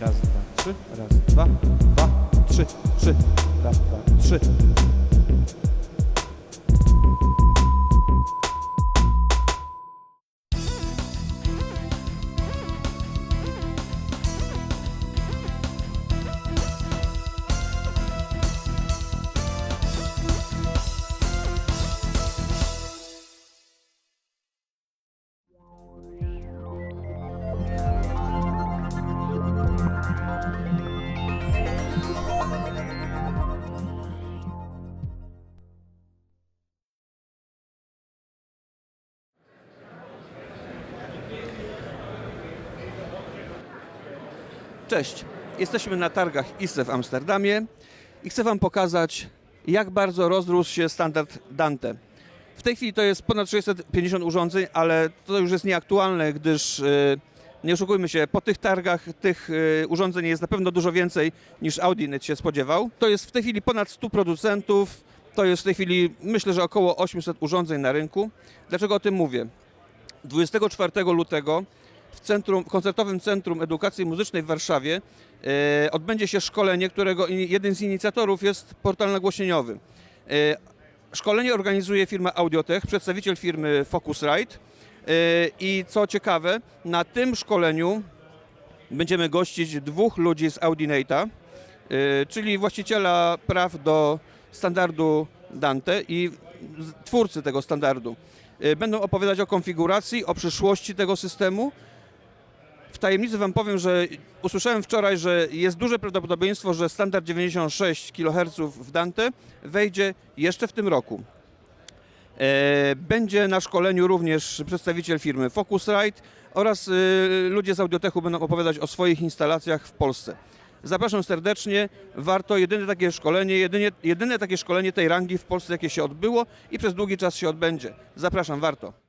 Raz, dwa, trzy. Raz, dwa, dwa, trzy, trzy. Raz, dwa, trzy. Cześć, jesteśmy na targach ISE w Amsterdamie i chcę Wam pokazać, jak bardzo rozrósł się standard Dante. W tej chwili to jest ponad 650 urządzeń, ale to już jest nieaktualne, gdyż e, nie oszukujmy się, po tych targach tych e, urządzeń jest na pewno dużo więcej niż Audinet się spodziewał. To jest w tej chwili ponad 100 producentów, to jest w tej chwili myślę, że około 800 urządzeń na rynku. Dlaczego o tym mówię? 24 lutego w centrum, koncertowym Centrum Edukacji Muzycznej w Warszawie e, odbędzie się szkolenie, którego jeden z inicjatorów jest portal nagłośnieniowy. E, szkolenie organizuje firma Audiotech, przedstawiciel firmy Focusrite e, i co ciekawe, na tym szkoleniu będziemy gościć dwóch ludzi z Audinata, e, czyli właściciela praw do standardu Dante i twórcy tego standardu. E, Będą opowiadać o konfiguracji, o przyszłości tego systemu. W tajemnicy Wam powiem, że usłyszałem wczoraj, że jest duże prawdopodobieństwo, że standard 96 kHz w Dante wejdzie jeszcze w tym roku. E, Będzie na szkoleniu również przedstawiciel firmy Focusrite oraz e, ludzie z Audiotechu będą opowiadać o swoich instalacjach w Polsce. Zapraszam serdecznie. Warto jedyne takie szkolenie, jedynie, jedyne takie szkolenie tej rangi w Polsce, jakie się odbyło i przez długi czas się odbędzie. Zapraszam, warto.